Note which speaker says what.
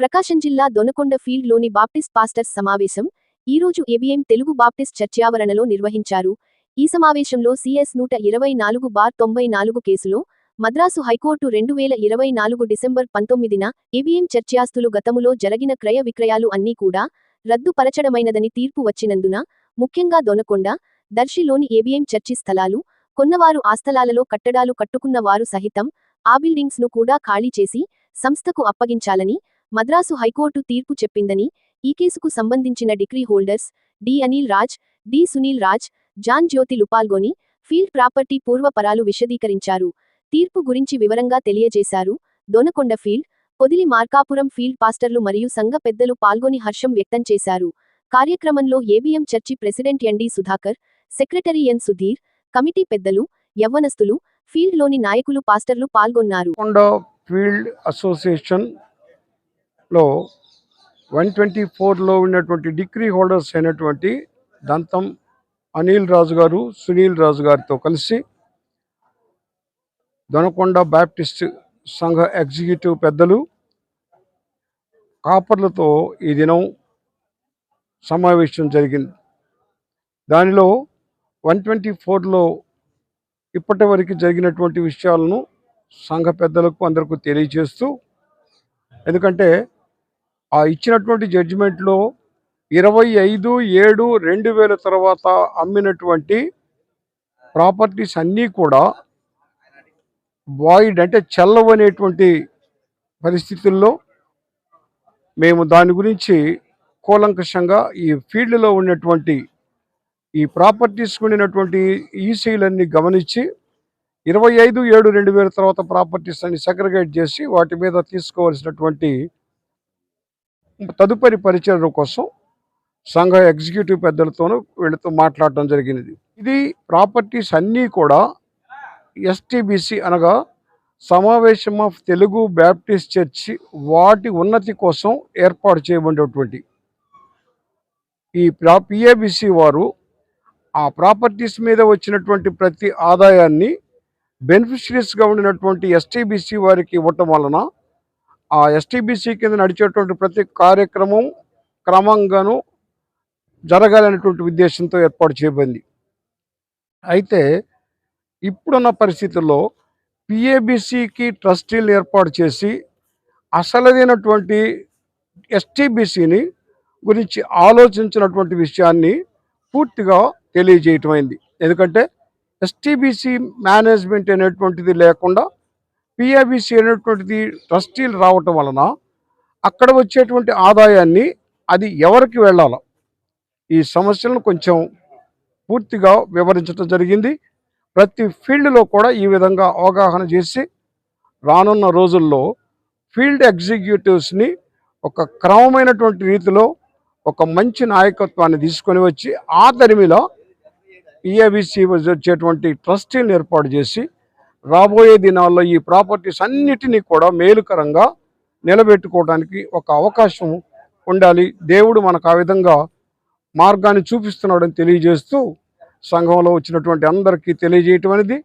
Speaker 1: ప్రకాశం జిల్లా Donakonda ఫీల్డ్లోని Baptist pastors సమావేశం ఈ రోజు తెలుగు బాప్టిస్ట్ చర్చావరణలో నిర్వహించారు. ఈ సమావేశంలో సిఎస్ నూట ఇరవై నాలుగు బార్ తొంభై నాలుగు కేసులో మద్రాసు హైకోర్టు రెండు వేల ఇరవై నాలుగు డిసెంబర్ పంతొమ్మిదిన ఏబీఎం చర్చాస్తులు గతములో జరిగిన క్రయ విక్రయాలు అన్నీ కూడా రద్దుపరచడమైనదని తీర్పు వచ్చినందున ముఖ్యంగా దొనకొండ దర్శిలోని ఏబీఎం చర్చి స్థలాలు కొన్నవారు ఆ స్థలాలలో కట్టడాలు కట్టుకున్న వారు సహితం ఆ బిల్డింగ్స్ను కూడా ఖాళీ చేసి సంస్థకు అప్పగించాలని మద్రాసు హైకోర్టు తీర్పు చెప్పిందని ఈ కేసుకు సంబంధించిన degree holders D. Anil Raj D. Sunil Raj John జ్యోతిలు పాల్గొని ఫీల్డ్ ప్రాపర్టీ పూర్వపరాలు విశదీకరించారు. తీర్పు గురించి వివరంగా తెలియజేశారు. దొనకొండ ఫీల్డ్ పొదిలి మార్కాపురం ఫీల్డ్ పాస్టర్లు మరియు సంఘ పెద్దలు పాల్గొని హర్షం వ్యక్తం చేశారు. కార్యక్రమంలో ABM church president ND Sudhakar secretary N. Sudhir committee పెద్దలు యవ్వనస్తులు ఫీల్డ్లోని నాయకులు పాస్టర్లు పాల్గొన్నారు.
Speaker 2: ఫీల్డ్ అసోసియేషన్ లో వన్ ట్వంటీ ఫోర్లో ఉన్నటువంటి డిగ్రీ హోల్డర్స్ అయినటువంటి దంతం అనిల్ రాజు గారు సునీల్ రాజు గారితో కలిసి దొనకొండ బ్యాప్టిస్ట్ సంఘ ఎగ్జిక్యూటివ్ పెద్దలు కాపర్లతో ఈ దినం సమావేశం జరిగింది. దానిలో వన్ ట్వంటీ ఫోర్లో ఇప్పటి వరకు జరిగినటువంటి విషయాలను సంఘ పెద్దలకు అందరికీ తెలియజేస్తూ ఎందుకంటే ఆ ఇచ్చినటువంటి జడ్జిమెంట్లో ఇరవై ఐదు ఏడు రెండు వేల తర్వాత అమ్మినటువంటి ప్రాపర్టీస్ అన్నీ కూడా వాయిడ్ అంటే చల్లవనేటువంటి పరిస్థితుల్లో మేము దాని గురించి కూలంకషంగా ఈ ఫీల్డ్లో ఉన్నటువంటి ఈ ప్రాపర్టీస్ ఉండినటువంటి ఈసీలన్నీ గమనించి ఇరవై ఐదు ఏడు రెండు వేల తర్వాత ప్రాపర్టీస్ అన్ని సెగ్రిగేట్ చేసి వాటి మీద తీసుకోవాల్సినటువంటి తదుపరి పరిచయం కోసం సంఘ ఎగ్జిక్యూటివ్ పెద్దలతోనూ వీళ్ళతో మాట్లాడటం జరిగినది. ఇది ప్రాపర్టీస్ అన్నీ కూడా ఎస్టీబీసీ అనగా సమావేశం ఆఫ్ తెలుగు బ్యాప్టిస్ట్ చర్చి వాటి ఉన్నతి కోసం ఏర్పాటు చేయబడినటువంటి ఈ ప్రా పిఏబిసి వారు ఆ ప్రాపర్టీస్ మీద వచ్చినటువంటి ప్రతి ఆదాయాన్ని బెనిఫిషరీస్గా ఉండినటువంటి ఎస్టీబీసీ వారికి ఇవ్వటం వలన ఆ ఎస్టీబీసీ కింద నడిచేటువంటి ప్రతి కార్యక్రమం క్రమంగాను జరగాలనేటువంటి ఉద్దేశంతో ఏర్పాటు చేయబడింది. అయితే ఇప్పుడున్న పరిస్థితుల్లో పిఏబిసికి ట్రస్టీలు ఏర్పాటు చేసి అసలైనటువంటి ఎస్టీబీసీని గురించి ఆలోచించినటువంటి విషయాన్ని పూర్తిగా తెలియజేయటమైంది. ఎందుకంటే ఎస్టీబీసీ మేనేజ్మెంట్ అనేటువంటిది లేకుండా పిఏబిసి అనేటువంటిది ట్రస్టీలు రావటం వలన అక్కడ వచ్చేటువంటి ఆదాయాన్ని అది ఎవరికి వెళ్ళాలో ఈ సమస్యలను కొంచెం పూర్తిగా వివరించడం జరిగింది. ప్రతి ఫీల్డ్లో కూడా ఈ విధంగా అవగాహన చేసి రానున్న రోజుల్లో ఫీల్డ్ ఎగ్జిక్యూటివ్స్ని ఒక క్రమమైనటువంటి రీతిలో ఒక మంచి నాయకత్వాన్ని తీసుకొని వచ్చి ఆ తరిమిలో ఈఏబిసి వచ్చేటువంటి ట్రస్టీని ఏర్పాటు చేసి రాబోయే దినాల్లో ఈ ప్రాపర్టీస్ అన్నిటినీ కూడా మేలుకరంగా నిలబెట్టుకోవడానికి ఒక అవకాశం ఉండాలి. దేవుడు మనకు ఆ విధంగా మార్గాన్ని చూపిస్తున్నాడని తెలియజేస్తూ సంఘంలో వచ్చినటువంటి అందరికీ తెలియజేయటం అనేది